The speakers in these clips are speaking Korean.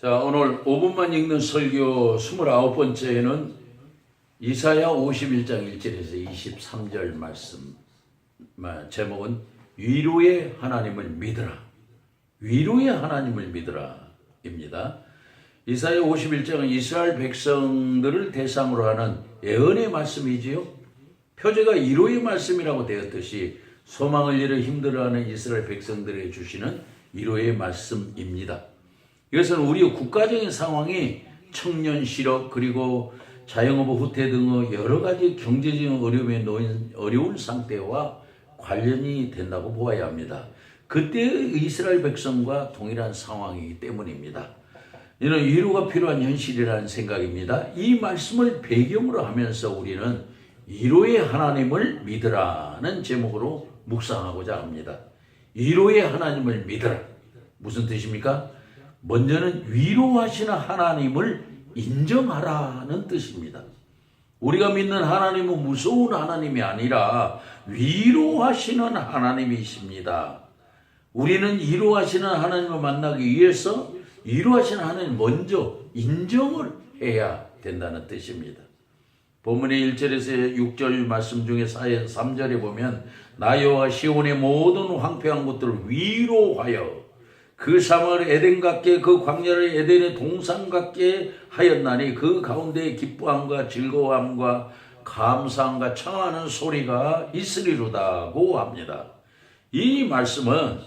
자, 오늘 5분만 읽는 설교 29번째는 이사야 51장 1절에서 23절 말씀. 마- 제목은 위로의 하나님을 믿으라. 위로의 하나님을 믿으라. 입니다. 이사야 51장은 이스라엘 백성들을 대상으로 하는 예언의 말씀이지요. 표제가 위로의 말씀이라고 되었듯이 소망을 잃어 힘들어하는 이스라엘 백성들에게 주시는 위로의 말씀입니다. 이것은 우리 국가적인 상황이 청년 실업 그리고 자영업 후퇴 등의 여러 가지 경제적인 어려움에 놓인 어려운 상태와 관련이 된다고 보아야 합니다. 그때의 이스라엘 백성과 동일한 상황이기 때문입니다. 이는 위로가 필요한 현실이라는 생각입니다. 이 말씀을 배경으로 하면서 우리는 위로의 하나님을 믿으라는 제목으로 묵상하고자 합니다. 위로의 하나님을 믿으라. 무슨 뜻입니까? 먼저는 위로하시는 하나님을 인정하라는 뜻입니다. 우리가 믿는 하나님은 무서운 하나님이 아니라 위로하시는 하나님이십니다. 우리는 위로하시는 하나님을 만나기 위해서 위로하시는 하나님 먼저 인정을 해야 된다는 뜻입니다. 본문의 1절에서 6절 말씀 중에 3절에 보면 나여와 시온의 모든 황폐한 곳들을 위로하여 그 사막을 에덴 같게 그 광야를 에덴의 동산 같게 하였나니 그 가운데 기뻐함과 즐거움과 감사함과 청하는 소리가 있으리로다고 합니다. 이 말씀은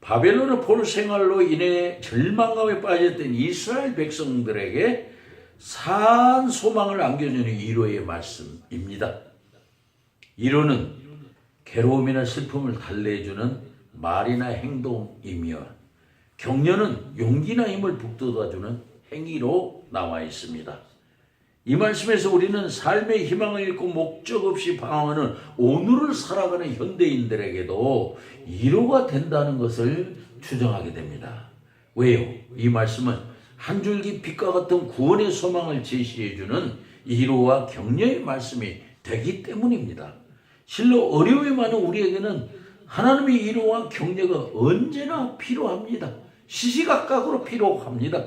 바벨론의 포로 생활로 인해 절망감에 빠졌던 이스라엘 백성들에게 산 소망을 안겨주는 위로의 말씀입니다. 위로는 괴로움이나 슬픔을 달래주는 말이나 행동이며 격려는 용기나 힘을 북돋아주는 행위로 나와 있습니다. 이 말씀에서 우리는 삶의 희망을 잃고 목적 없이 방황하는 오늘을 살아가는 현대인들에게도 위로가 된다는 것을 추정하게 됩니다. 왜요? 이 말씀은 한 줄기 빛과 같은 구원의 소망을 제시해주는 위로와 격려의 말씀이 되기 때문입니다. 실로 어려움이 많은 우리에게는 하나님의 위로와 격려가 언제나 필요합니다. 시시각각으로 필요합니다.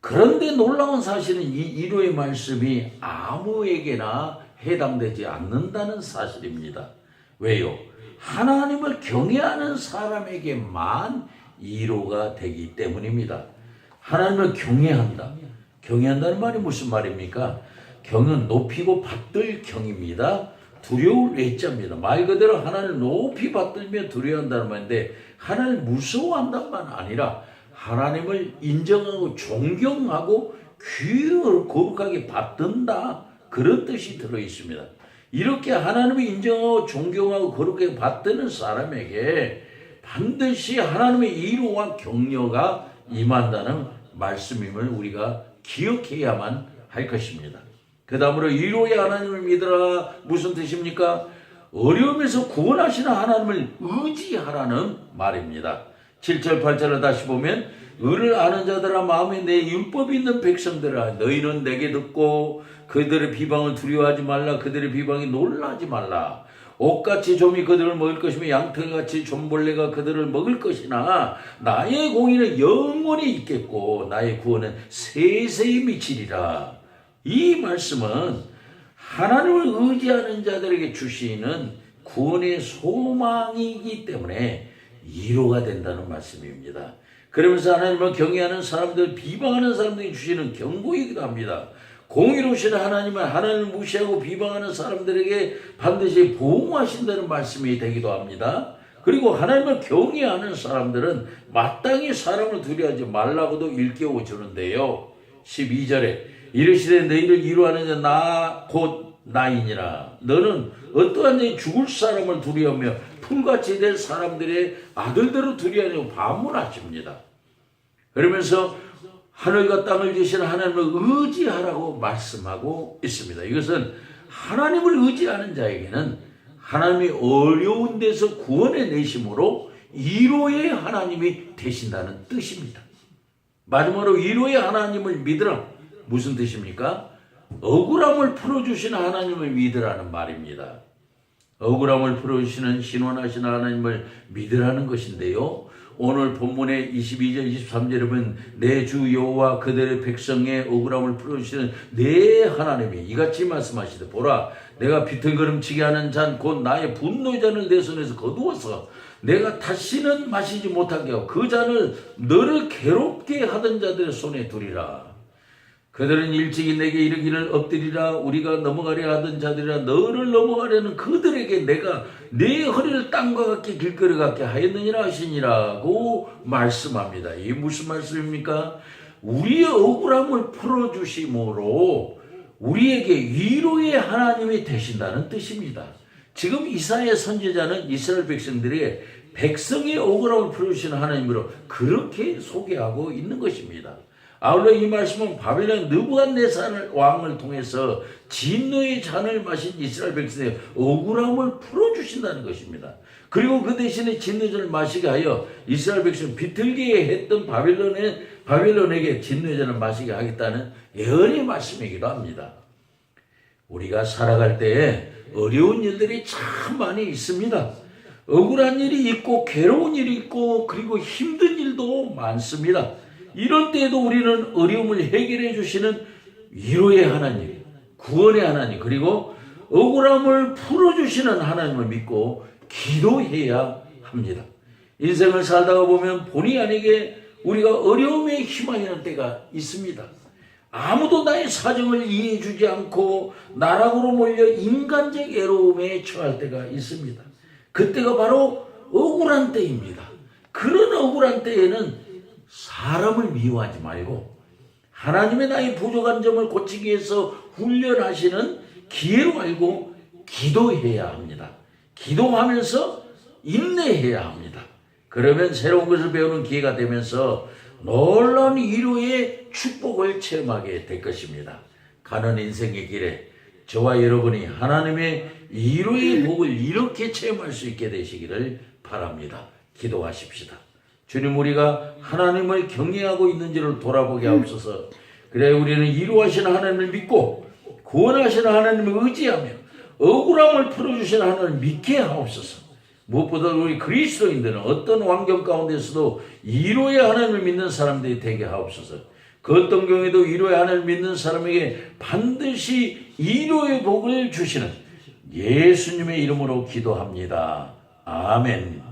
그런데 놀라운 사실은 이 위로의 말씀이 아무에게나 해당되지 않는다는 사실입니다. 왜요? 하나님을 경외하는 사람에게만 위로가 되기 때문입니다. 하나님을 경외한다. 경외한다는 말이 무슨 말입니까? 경은 높이고 받들 경입니다. 두려울 외자입니다. 말 그대로 하나님을 높이 받들며 두려워한다는 말인데 하나님을 무서워한다는 말은 아니라 하나님을 인정하고 존경하고 귀를 거룩하게 받든다 그런 뜻이 들어 있습니다. 이렇게 하나님을 인정하고 존경하고 거룩하게 받드는 사람에게 반드시 하나님의 이로와 격려가 임한다는 말씀임을 우리가 기억해야만 할 것입니다. 그 다음으로 위로의 하나님을 믿으라 무슨 뜻입니까? 어려움에서 구원하시는 하나님을 의지하라는 말입니다. 7절 8절을 다시 보면 의를 아는 자들아 마음에 내 율법이 있는 백성들아 너희는 내게 듣고 그들의 비방을 두려워하지 말라 그들의 비방이 놀라지 말라 옷같이 좀이 그들을 먹을 것이며 양털같이 좀벌레가 그들을 먹을 것이나 나의 공의는 영원히 있겠고 나의 구원은 세세히 미치리라 이 말씀은 하나님을 의지하는 자들에게 주시는 구원의 소망이기 때문에 위로가 된다는 말씀입니다. 그러면서 하나님을 경외하는 사람들, 비방하는 사람들이 주시는 경고이기도 합니다. 공의로우신 하나님은 하나님을 무시하고 비방하는 사람들에게 반드시 보호하신다는 말씀이 되기도 합니다. 그리고 하나님을 경외하는 사람들은 마땅히 사람을 두려워하지 말라고도 일깨워 주는데요. 12절에 이르시되 너희를 위로하는 자 나 곧 나이니라 너는 어떠한 자이 죽을 사람을 두려워하며 풀같이 된 사람들의 아들들을 두려워하냐고 반문하십니다. 그러면서 하늘과 땅을 지신 하나님을 의지하라고 말씀하고 있습니다. 이것은 하나님을 의지하는 자에게는 하나님이 어려운 데서 구원해 내심으로 위로의 하나님이 되신다는 뜻입니다. 마지막으로 위로의 하나님을 믿으라. 무슨 뜻입니까? 억울함을 풀어주시는 하나님을 믿으라는 말입니다. 억울함을 풀어주시는 신원하시는 하나님을 믿으라는 것인데요. 오늘 본문의 22절 23절에 보면 내 주 여호와 그들의 백성의 억울함을 풀어주시는 내 하나님이 이같이 말씀하시되 보라 내가 비틀거름치게 하는 잔 곧 나의 분노의 잔을 내 손에서 거두어서 내가 다시는 마시지 못하게 하고 그 잔을 너를 괴롭게 하던 자들의 손에 두리라 그들은 일찍이 내게 이르기를 엎드리라 우리가 넘어가려 하던 자들이라 너를 넘어가려는 그들에게 내가 내 허리를 땅과 같게 길거리 같게 하였느니라 하시니라고 말씀합니다. 이게 무슨 말씀입니까? 우리의 억울함을 풀어주심으로 우리에게 위로의 하나님이 되신다는 뜻입니다. 지금 이사야 선지자는 이스라엘 백성들의 백성의 억울함을 풀어주시는 하나님으로 그렇게 소개하고 있는 것입니다. 아울러 이 말씀은 바벨론 느부갓네살 왕을 통해서 진노의 잔을 마신 이스라엘 백성의 억울함을 풀어주신다는 것입니다. 그리고 그 대신에 진노의 잔을 마시게 하여 이스라엘 백성 비틀게 했던 바벨론에 바벨론에게 진노의 잔을 마시게 하겠다는 예언의 말씀이기도 합니다. 우리가 살아갈 때에 어려운 일들이 참 많이 있습니다. 억울한 일이 있고 괴로운 일이 있고 그리고 힘든 일도 많습니다. 이런 때에도 우리는 어려움을 해결해 주시는 위로의 하나님, 구원의 하나님, 그리고 억울함을 풀어주시는 하나님을 믿고 기도해야 합니다. 인생을 살다가 보면 본의 아니게 우리가 어려움에 휘말리는 때가 있습니다. 아무도 나의 사정을 이해해 주지 않고 나락으로 몰려 인간적 애로움에 처할 때가 있습니다. 그때가 바로 억울한 때입니다. 그런 억울한 때에는 사람을 미워하지 말고 하나님의 나의 부족한 점을 고치기 위해서 훈련하시는 기회로 알고 기도해야 합니다. 기도하면서 인내해야 합니다. 그러면 새로운 것을 배우는 기회가 되면서 놀라운 위로의 축복을 체험하게 될 것입니다. 가는 인생의 길에 저와 여러분이 하나님의 위로의 복을 이렇게 체험할 수 있게 되시기를 바랍니다. 기도하십시다. 주님 우리가 하나님을 경외하고 있는지를 돌아보게 하옵소서. 그래 우리는 위로하시는 하나님을 믿고 구원하시는 하나님을 의지하며 억울함을 풀어주시는 하나님을 믿게 하옵소서. 무엇보다 우리 그리스도인들은 어떤 환경 가운데서도 위로의 하나님을 믿는 사람들이 되게 하옵소서. 그 어떤 경우에도 위로의 하나님을 믿는 사람에게 반드시 위로의 복을 주시는 예수님의 이름으로 기도합니다. 아멘.